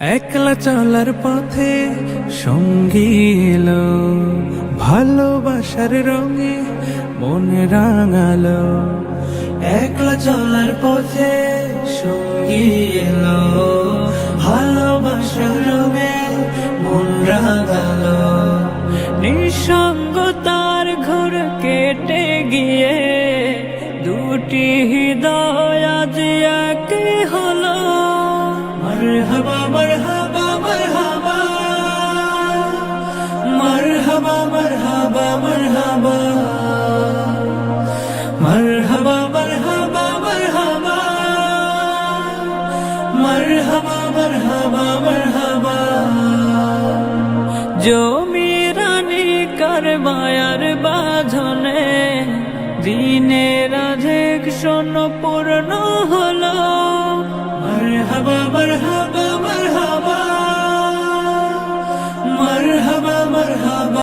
একলা চলার পথে সঙ্গী এলো, ভালোবাসার রঙে মন রাঙালো। একলা চলার পথে সঙ্গী এলো, ভালোবাসার রঙে মন রাঙালো। নিঃসঙ্গতার ঘর কেটে গিয়ে দুটি হৃদয় আজ একে হলো। মারহাবা মারহাবা মারহাবা মারহাবা। মারহাবা মারহাবা মারহাবা। মারহাবা মারহাবা মারহাবা। জমিরানি কারবায়ার বাঁধনে দিনের অধিক শোন পূর্ণ হলো মারহাবা। মারহাবা মারহাবা।